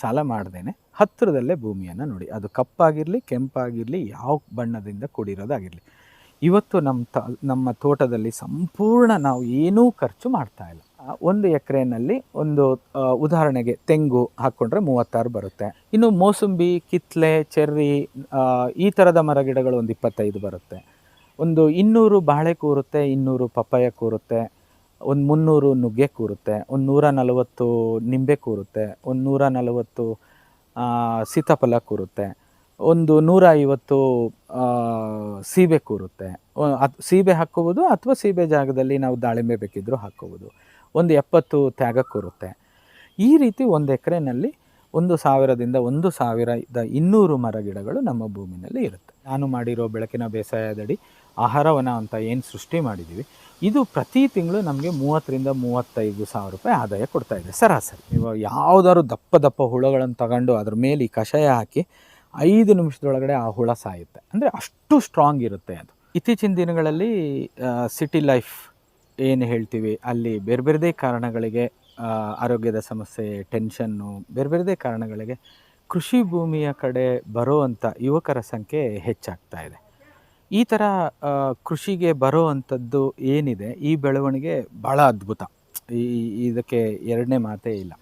ಸಾಲ ಮಾಡ್ದೇನೆ. ಹತ್ತಿರದಲ್ಲೇ ಭೂಮಿಯನ್ನು ನೋಡಿ. ಅದು ಕಪ್ಪಾಗಿರಲಿ, ಕೆಂಪಾಗಿರಲಿ, ಯಾವ ಬಣ್ಣದಿಂದ ಕೂಡಿರೋದಾಗಿರಲಿ. ಇವತ್ತು ನಮ್ಮ ತ, ನಮ್ಮ ತೋಟದಲ್ಲಿ ಸಂಪೂರ್ಣ ನಾವು ಏನೂ ಖರ್ಚು ಮಾಡ್ತಾ ಇಲ್ಲ. ಒಂದು ಎಕರೆನಲ್ಲಿ ಒಂದು ಉದಾಹರಣೆಗೆ ತೆಂಗು ಹಾಕ್ಕೊಂಡ್ರೆ ಮೂವತ್ತಾರು ಬರುತ್ತೆ. ಇನ್ನು ಮೋಸಂಬಿ, ಕಿತ್ಲೆ, ಚೆರ್ರಿ ಈ ಥರದ ಮರಗಿಡಗಳು ಒಂದು ಇಪ್ಪತ್ತೈದು ಬರುತ್ತೆ. ಒಂದು ಇನ್ನೂರು ಬಾಳೆ ಕೂರುತ್ತೆ, ಇನ್ನೂರು ಪಪ್ಪಾಯ ಕೂರುತ್ತೆ. ಒಂದು ಮುನ್ನೂರು ನುಗ್ಗೆ ಕೂರುತ್ತೆ, ಒಂದು ನೂರ ನಲವತ್ತು ನಿಂಬೆ ಕೂರುತ್ತೆ, ಒಂದು ನೂರ ನಲವತ್ತು ಸೀತಾಫಲ ಕೂರುತ್ತೆ, ಒಂದು ನೂರ ಐವತ್ತು ಸೀಬೆ ಕೂರುತ್ತೆ. ಸೀಬೆ ಹಾಕೋಬೋದು ಅಥವಾ ಸೀಬೆ ಜಾಗದಲ್ಲಿ ನಾವು ದಾಳಿಂಬೆ ಬೇಕಿದ್ದರೂ ಹಾಕ್ಕೋಬೋದು. ಒಂದು ಎಪ್ಪತ್ತು ತ್ಯಾಗ ಕೂರುತ್ತೆ. ಈ ರೀತಿ ಒಂದು ಎಕರೆನಲ್ಲಿ ಒಂದು ಸಾವಿರದಿಂದ ಒಂದು ಸಾವಿರದ ಇನ್ನೂರು ಮರಗಿಡಗಳು ನಮ್ಮ ಭೂಮಿನಲ್ಲಿ ಇರುತ್ತೆ. ನಾನು ಮಾಡಿರೋ ಬೆಳಕಿನ ಬೇಸಾಯದಡಿ ಆಹಾರವನ ಅಂತ ಏನು ಸೃಷ್ಟಿ ಮಾಡಿದ್ದೀವಿ ಇದು ಪ್ರತಿ ತಿಂಗಳು ನಮಗೆ ಮೂವತ್ತರಿಂದ ಮೂವತ್ತೈದು ಸಾವಿರ ರೂಪಾಯಿ ಆದಾಯ ಕೊಡ್ತಾ ಇದೆ ಸರಾಸರಿ. ನೀವು ಯಾವುದಾದ್ರು ದಪ್ಪ ದಪ್ಪ ಹುಳುಗಳನ್ನು ತಗೊಂಡು ಅದ್ರ ಮೇಲೆ ಈ ಕಷಾಯ ಹಾಕಿ ಐದು ನಿಮಿಷದೊಳಗಡೆ ಆ ಹುಳ ಸಾಯುತ್ತೆ. ಅಂದರೆ ಅಷ್ಟು ಸ್ಟ್ರಾಂಗ್ ಇರುತ್ತೆ ಅದು. ಇತ್ತೀಚಿನ ದಿನಗಳಲ್ಲಿ ಸಿಟಿ ಲೈಫ್ ಏನು ಹೇಳ್ತೀವಿ? ಅಲ್ಲಿ ಬೇರೆ ಬೇರೆದೇ ಕಾರಣಗಳಿಗೆ ಆರೋಗ್ಯದ ಸಮಸ್ಯೆ ಟೆನ್ಷನ್ನು ಬೇರೆ ಬೇರೆದೇ ಕಾರಣಗಳಿಗೆ ಕೃಷಿ ಭೂಮಿಯ ಕಡೆ ಬರುವಂಥ ಯುವಕರ ಸಂಖ್ಯೆ ಹೆಚ್ಚಾಗ್ತಾ ಇದೆ. ಈ ಥರ ಕೃಷಿಗೆ ಬರೋ ಅಂಥದ್ದು ಏನಿದೆ, ಈ ಬೆಳವಣಿಗೆ ಭಾಳ ಅದ್ಭುತ. ಈ ಇದಕ್ಕೆ ಎರಡನೇ ಮಾತೇ ಇಲ್ಲ.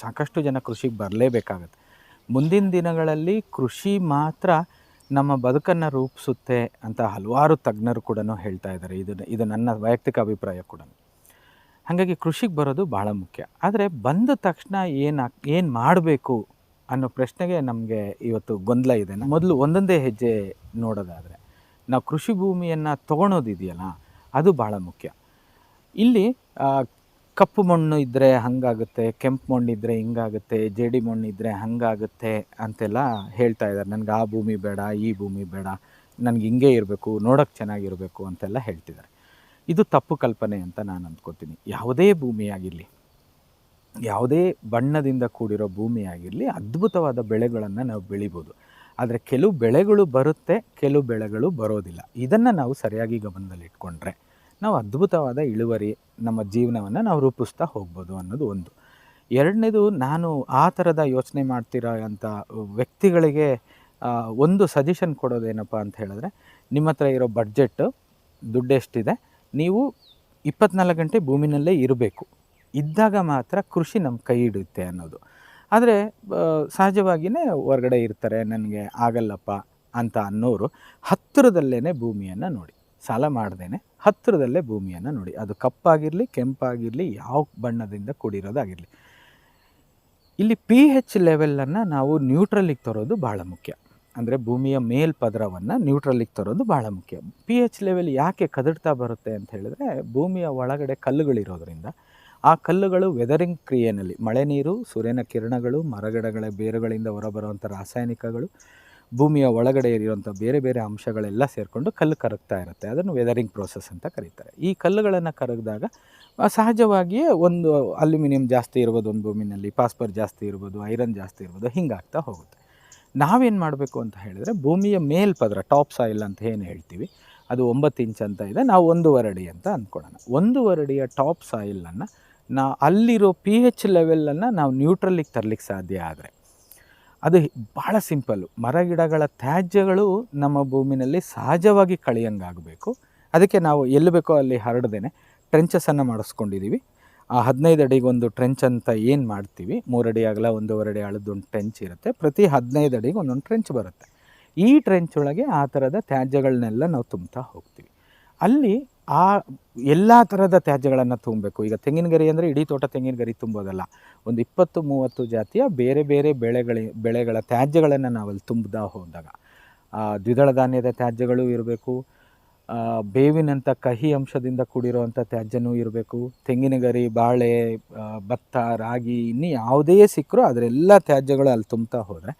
ಸಾಕಷ್ಟು ಜನ ಕೃಷಿಗೆ ಬರಲೇಬೇಕಾಗತ್ತೆ. ಮುಂದಿನ ದಿನಗಳಲ್ಲಿ ಕೃಷಿ ಮಾತ್ರ ನಮ್ಮ ಬದುಕನ್ನು ರೂಪಿಸುತ್ತೆ ಅಂತ ಹಲವಾರು ತಜ್ಞರು ಕೂಡ ಹೇಳ್ತಾ ಇದ್ದಾರೆ. ಇದು ಇದು ನನ್ನ ವೈಯಕ್ತಿಕ ಅಭಿಪ್ರಾಯ ಕೂಡ. ಹಾಗಾಗಿ ಕೃಷಿಗೆ ಬರೋದು ಭಾಳ ಮುಖ್ಯ. ಆದರೆ ಬಂದ ತಕ್ಷಣ ಏನು ಏನು ಮಾಡಬೇಕು ಅನ್ನೋ ಪ್ರಶ್ನೆಗೆ ನಮಗೆ ಇವತ್ತು ಗೊಂದಲ ಇದೆ. ಮೊದಲು ಒಂದೊಂದೇ ಹೆಜ್ಜೆ ನೋಡೋದಾದರೆ ನಾವು ಕೃಷಿ ಭೂಮಿಯನ್ನು ತೊಗೊಳೋದಿದೆಯಲ್ಲ, ಅದು ಭಾಳ ಮುಖ್ಯ. ಇಲ್ಲಿ ಕಪ್ಪು ಮಣ್ಣು ಇದ್ದರೆ ಹಾಗಾಗುತ್ತೆ, ಕೆಂಪು ಮಣ್ಣು ಇದ್ದರೆ ಹಿಂಗಾಗುತ್ತೆ, ಜೇಡಿ ಮಣ್ಣು ಇದ್ದರೆ ಹಾಗಾಗುತ್ತೆ ಅಂತೆಲ್ಲ ಹೇಳ್ತಾ ಇದ್ದಾರೆ ನನಗೆ ಆ ಭೂಮಿ ಬೇಡ, ಈ ಭೂಮಿ ಬೇಡ, ನನಗೆ ಹಿಂಗೆ ಇರಬೇಕು ನೋಡೋಕ್ಕೆ ಚೆನ್ನಾಗಿರಬೇಕು ಅಂತೆಲ್ಲ ಹೇಳ್ತಿದ್ದಾರೆ ಇದು ತಪ್ಪು ಕಲ್ಪನೆ ಅಂತ ನಾನು ಅಂದ್ಕೋತೀನಿ. ಯಾವುದೇ ಭೂಮಿಯಾಗಿರಲಿ, ಯಾವುದೇ ಬಣ್ಣದಿಂದ ಕೂಡಿರೋ ಭೂಮಿಯಾಗಿರಲಿ, ಅದ್ಭುತವಾದ ಬೆಳೆಗಳನ್ನು ನಾವು ಬೆಳಿಬೋದು. ಆದರೆ ಕೆಲವು ಬೆಳೆಗಳು ಬರುತ್ತೆ, ಕೆಲವು ಬೆಳೆಗಳು ಬರೋದಿಲ್ಲ. ಇದನ್ನು ನಾವು ಸರಿಯಾಗಿ ಗಮನದಲ್ಲಿಟ್ಕೊಂಡ್ರೆ ನಾವು ಅದ್ಭುತವಾದ ಇಳುವರಿ ನಮ್ಮ ಜೀವನವನ್ನು ನಾವು ರೂಪಿಸ್ತಾ ಹೋಗ್ಬೋದು ಅನ್ನೋದು ಒಂದು. ಎರಡನೇದು, ನಾನು ಆ ಥರದ ಯೋಚನೆ ಮಾಡ್ತಿರೋ ಅಂಥ ವ್ಯಕ್ತಿಗಳಿಗೆ ಒಂದು ಸಜೆಷನ್ ಕೊಡೋದೇನಪ್ಪ ಅಂತ ಹೇಳಿದ್ರೆ, ನಿಮ್ಮ ಹತ್ರ ಇರೋ ಬಡ್ಜೆಟ್ಟು ದುಡ್ಡೆಷ್ಟಿದೆ ನೀವು ಇಪ್ಪತ್ನಾಲ್ಕು ಗಂಟೆ ಭೂಮಿನಲ್ಲೇ ಇರಬೇಕು. ಇದ್ದಾಗ ಮಾತ್ರ ಕೃಷಿ ನಮ್ಮ ಕೈ ಹಿಡಿಯುತ್ತೆ ಅನ್ನೋದು. ಆದರೆ ಸಹಜವಾಗಿಯೇ ಹೊರಗಡೆ ಇರ್ತಾರೆ, ನನಗೆ ಆಗಲ್ಲಪ್ಪ ಅಂತ ಅನ್ನೋರು ಹತ್ತಿರದಲ್ಲೇ ಭೂಮಿಯನ್ನು ನೋಡಿ. ಸಾಲ ಮಾಡ್ದೇನೆ ಹತ್ತಿರದಲ್ಲೇ ಭೂಮಿಯನ್ನು ನೋಡಿ. ಅದು ಕಪ್ಪಾಗಿರಲಿ, ಕೆಂಪಾಗಿರಲಿ, ಯಾವ ಬಣ್ಣದಿಂದ ಕೂಡಿರೋದಾಗಿರಲಿ. ಇಲ್ಲಿ ಪಿ ಹೆಚ್ ಲೆವೆಲನ್ನು ನಾವು ನ್ಯೂಟ್ರಲಿಗೆ ತರೋದು ಭಾಳ ಮುಖ್ಯ. ಅಂದರೆ ಭೂಮಿಯ ಮೇಲ್ಪದರವನ್ನು ನ್ಯೂಟ್ರಲಿಗೆ ತರೋದು ಭಾಳ ಮುಖ್ಯ. ಪಿ ಹೆಚ್ ಲೆವೆಲ್ ಯಾಕೆ ಕದಡ್ತಾ ಬರುತ್ತೆ ಅಂತ ಹೇಳಿದ್ರೆ, ಭೂಮಿಯ ಒಳಗಡೆ ಕಲ್ಲುಗಳಿರೋದ್ರಿಂದ ಆ ಕಲ್ಲುಗಳು ವೆದರಿಂಗ್ ಕ್ರಿಯೆಯಲ್ಲಿ ಮಳೆ ನೀರು, ಸೂರ್ಯನ ಕಿರಣಗಳು, ಮರಗಿಡಗಳ ಬೇರುಗಳಿಂದ ಹೊರಬರುವಂಥ ರಾಸಾಯನಿಕಗಳು, ಭೂಮಿಯ ಒಳಗಡೆ ಇರುವಂಥ ಬೇರೆ ಬೇರೆ ಅಂಶಗಳೆಲ್ಲ ಸೇರಿಕೊಂಡು ಕಲ್ಲು ಕರಗ್ತಾ ಇರುತ್ತೆ. ಅದನ್ನು ವೆದರಿಂಗ್ ಪ್ರೋಸೆಸ್ ಅಂತ ಕರೀತಾರೆ. ಈ ಕಲ್ಲುಗಳನ್ನು ಕರಗಿದಾಗ ಸಹಜವಾಗಿಯೇ ಒಂದು ಅಲ್ಯೂಮಿನಿಯಂ ಜಾಸ್ತಿ ಇರ್ಬೋದು, ಒಂದು ಭೂಮಿನಲ್ಲಿ ಪಾಸ್ಪರ್ ಜಾಸ್ತಿ ಇರ್ಬೋದು, ಐರನ್ ಜಾಸ್ತಿ ಇರ್ಬೋದು, ಹಿಂಗಾಗ್ತಾ ಹೋಗುತ್ತೆ. ನಾವೇನು ಮಾಡಬೇಕು ಅಂತ ಹೇಳಿದರೆ, ಭೂಮಿಯ ಮೇಲ್ಪದರ, ಟಾಪ್ ಸಾಯಿಲ್ ಅಂತ ಏನು ಹೇಳ್ತೀವಿ, ಅದು ಒಂಬತ್ತು ಇಂಚ್ ಅಂತ ಇದೆ, ನಾವು ಒಂದೂವರೆ ಅಡಿ ಅಂತ ಅಂದ್ಕೊಳ್ಳೋಣ. ಒಂದೂವರೆ ಅಡಿಯ ಟಾಪ್ ಸಾಯಿಲನ್ನು ನಾ ಅಲ್ಲಿರೋ ಪಿ ಹೆಚ್ ಲೆವೆಲನ್ನು ನಾವು ನ್ಯೂಟ್ರಲಿಗೆ ತರಲಿಕ್ಕೆ ಸಾಧ್ಯ ಆದರೆ. ಅದು ಭಾಳ ಸಿಂಪಲ್ಲು ಮರಗಿಡಗಳ ತ್ಯಾಜ್ಯಗಳು ನಮ್ಮ ಭೂಮಿನಲ್ಲಿ ಸಹಜವಾಗಿ ಕಳೆಯಂಗಾಗಬೇಕು. ಅದಕ್ಕೆ ನಾವು ಎಲ್ಲಿ ಬೇಕೋ ಅಲ್ಲಿ ಹರಡ್ದೇನೆ ಟ್ರೆಂಚಸನ್ನು ಮಾಡಿಸ್ಕೊಂಡಿದ್ದೀವಿ ಆ ಹದಿನೈದು ಅಡಿಗೆ ಒಂದು ಟ್ರೆಂಚ್ ಅಂತ ಏನು ಮಾಡ್ತೀವಿ? ಮೂರಡಿ ಅಗಲ, ಒಂದೂವರೆ ಅಡಿ ಅಳದೊಂದು ಒಂದು ಟ್ರೆಂಚ್ ಇರುತ್ತೆ. ಪ್ರತಿ ಹದಿನೈದು ಅಡಿಗೆ ಒಂದೊಂದು ಟ್ರೆಂಚ್ ಬರುತ್ತೆ. ಈ ಟ್ರೆಂಚ್ ಒಳಗೆ ಆ ಥರದ ತ್ಯಾಜ್ಯಗಳನ್ನೆಲ್ಲ ನಾವು ತುಂಬ್ತಾ ಹೋಗ್ತೀವಿ. ಅಲ್ಲಿ ಆ ಎಲ್ಲ ಥರದ ತ್ಯಾಜ್ಯಗಳನ್ನು ತುಂಬಬೇಕು. ಈಗ ತೆಂಗಿನ ಗರಿ ಅಂದರೆ ಇಡೀ ತೋಟ ತೆಂಗಿನ ಗರಿ ತುಂಬೋದಲ್ಲ. ಒಂದು ಇಪ್ಪತ್ತು, ಮೂವತ್ತು ಜಾತಿಯ ಬೇರೆ ಬೇರೆ ಬೆಳೆಗಳ ಬೆಳೆಗಳ ತ್ಯಾಜ್ಯಗಳನ್ನು ನಾವಲ್ಲಿ ತುಂಬ್ತಾ ಹೋದಾಗ. ದ್ವಿದಳ ಧಾನ್ಯದ ತ್ಯಾಜ್ಯಗಳು ಇರಬೇಕು. ಬೇವಿನಂಥ ಕಹಿ ಅಂಶದಿಂದ ಕೂಡಿರುವಂಥ ತ್ಯಾಜ್ಯನೂ ಇರಬೇಕು. ತೆಂಗಿನ ಗರಿ ಬಾಳೆ ಭತ್ತ, ರಾಗಿ ಇನ್ನು ಯಾವುದೇ ಸಿಕ್ಕರೂ ಅದರೆಲ್ಲ ತ್ಯಾಜ್ಯಗಳು ಅಲ್ಲಿ ತುಂಬ್ತಾ ಹೋದರೆ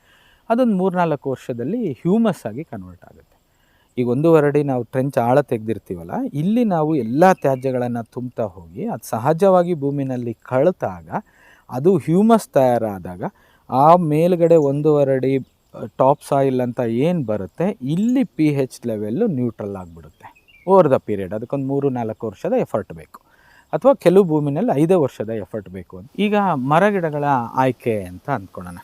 ಅದೊಂದು ಮೂರ್ನಾಲ್ಕು ವರ್ಷದಲ್ಲಿ ಹ್ಯೂಮಸ್ ಆಗಿ ಕನ್ವರ್ಟ್ ಆಗುತ್ತೆ. ಈಗ ಒಂದೂವರೆ ಅಡಿ ನಾವು ಟ್ರೆಂಚ್ ಆಳ ತೆಗೆದಿರ್ತೀವಲ್ಲ, ಇಲ್ಲಿ ನಾವು ಎಲ್ಲ ತ್ಯಾಜ್ಯಗಳನ್ನು ತುಂಬ್ತಾ ಹೋಗಿ, ಅದು ಸಹಜವಾಗಿ ಭೂಮಿನಲ್ಲಿ ಕಳ್ತಾಗ, ಅದು ಹ್ಯೂಮಸ್ ತಯಾರಾದಾಗ, ಆ ಮೇಲ್ಗಡೆ ಒಂದೂವರೆ ಅಡಿ ಟಾಪ್ ಸಾಯಿಲ್ ಅಂತ ಏನು ಬರುತ್ತೆ, ಇಲ್ಲಿ ಪಿ ಹೆಚ್ ಲೆವೆಲ್ಲು ನ್ಯೂಟ್ರಲ್ ಆಗಿಬಿಡುತ್ತೆ. ಓವರ್ ದ ಪೀರಿಯಡ್ ಅದಕ್ಕೊಂದು ಮೂರು, ನಾಲ್ಕು ವರ್ಷದ ಎಫರ್ಟ್ ಬೇಕು. ಅಥವಾ ಕೆಲವು ಭೂಮಿನಲ್ಲಿ ಐದೇ ವರ್ಷದ ಎಫರ್ಟ್ ಬೇಕು ಅಂತ. ಈಗ ಮರಗಿಡಗಳ ಆಯ್ಕೆ ಅಂತ ಅಂದ್ಕೊಳ್ಳೋಣ